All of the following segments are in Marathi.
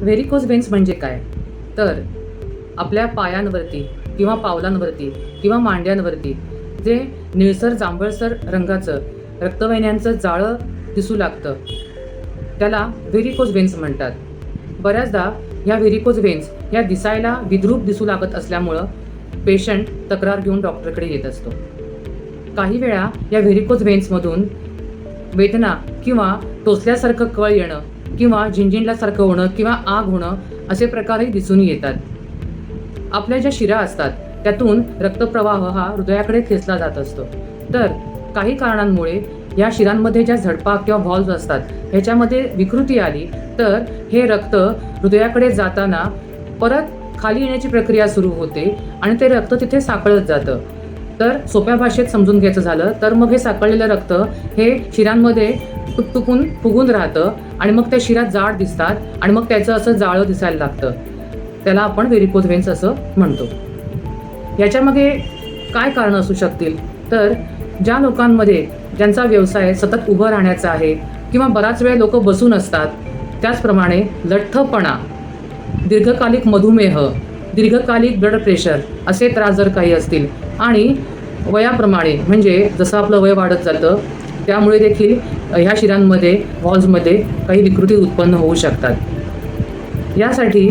व्हेरिकोज वेन्स म्हणजे काय? तर आपल्या पायांवरती किंवा पावलांवरती किंवा मांड्यांवरती जे निळसर जांभळसर रंगाचं रक्तवाहिन्यांचं जाळं दिसू लागतं त्याला व्हेरिकोज वेन्स म्हणतात. बऱ्याचदा ह्या व्हेरिकोज वेन्स ह्या दिसायला विद्रूप दिसू लागत असल्यामुळं पेशंट तक्रार घेऊन डॉक्टरकडे येत असतो. काही वेळा या व्हेरिकोज वेन्समधून वेदना किंवा टोचल्यासारखं कळ येणं किंवा झिंझिंडल्यासारखं होणं किंवा आग होणं असे प्रकारही दिसून येतात. आपल्या ज्या शिरा असतात त्यातून रक्तप्रवाह हा हृदयाकडे खेचला जात असतो. तर काही कारणांमुळे या शिरांमध्ये ज्या झडपा किंवा व्हॉल्व्ह असतात ह्याच्यामध्ये विकृती आली तर हे रक्त हृदयाकडे जाताना परत खाली येण्याची प्रक्रिया सुरू होते आणि ते रक्त तिथे साकळत जातं. तर सोप्या भाषेत समजून घ्यायचं झालं तर मग हे साकळलेलं रक्त हे शिरांमध्ये टुकटुकून फुगून राहतं आणि मग त्या शिरा जाड दिसतात आणि मग त्याचं असं जाळं दिसायला लागतं. त्याला आपण व्हेरिकोज वेन्स असं म्हणतो. याच्यामध्ये काय कारणं असू शकतील? तर ज्या लोकांमध्ये ज्यांचा व्यवसाय सतत उभं राहण्याचा आहे किंवा बराच वेळ लोक बसून असतात त्याचप्रमाणे लठ्ठपणा दीर्घकालिक मधुमेह दीर्घकालिक ब्लड प्रेशर असे त्रास जर काही असतील आणि वयाप्रमाणे म्हणजे जसं आपलं वय वाढत जातं त्यामुळे देखील ह्या शिरांमध्ये वॉल्समध्ये काही विकृती उत्पन्न होऊ शकतात. यासाठी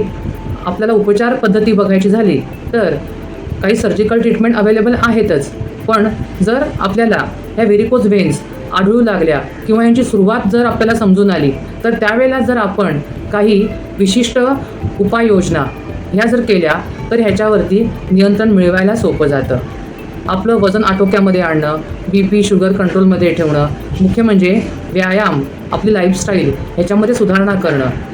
आपल्याला उपचार पद्धती बघायची झाली तर काही सर्जिकल ट्रीटमेंट अवेलेबल आहेतच. पण जर आपल्याला ह्या व्हेरिकोज वेन्स आढळू लागल्या किंवा यांची सुरुवात जर आपल्याला समजून आली तर त्यावेळेला जर आपण काही विशिष्ट उपाययोजना ह्या जर केल्या तर ह्याच्यावरती नियंत्रण मिळवायला सोपं जातं. आपलं वजन आटोक्यामध्ये आणणं बी पी शुगर कंट्रोलमध्ये ठेवणं मुख्य म्हणजे व्यायाम आपली लाईफस्टाईल ह्याच्यामध्ये सुधारणा करणं.